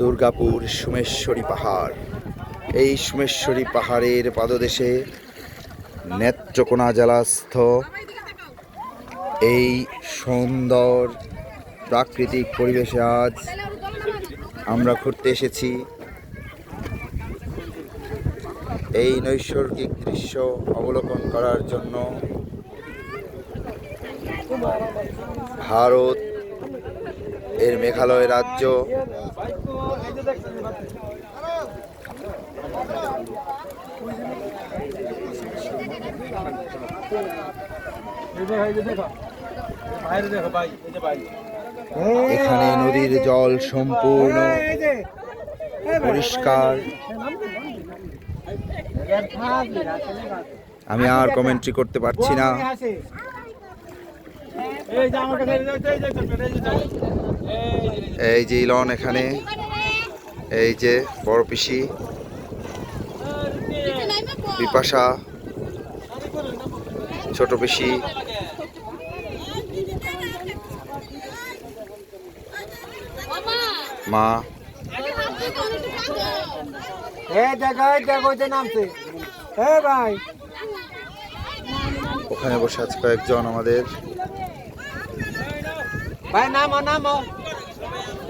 দুর্গাপুর সুমেশ্বরী পাহাড়। এই সুমেশ্বরী পাহাড়ের পাদদেশে নেত্রকোনা জেলাস্থ এই সুন্দর প্রাকৃতিক পরিবেশে আজ আমরা ঘুরতে এসেছি। এই নৈসর্গিক দৃশ্য অবলোকন করার জন্য ভারত এর মেঘালয় রাজ্য। এখানে নদীর জল সম্পূর্ণ পরিষ্কার। আমি আর কমেন্ট্রি করতে পারছি না। এই যে ইলন এখানে এই যে বড় পিসি বিপাশা ছোট পিসি। মা। ওখানে বসে দেখো কয়েকজন দেখো যে নামছে এ ভাই ওখানে বসে আছে কয়েকজন আমাদের ভাই নামো নামো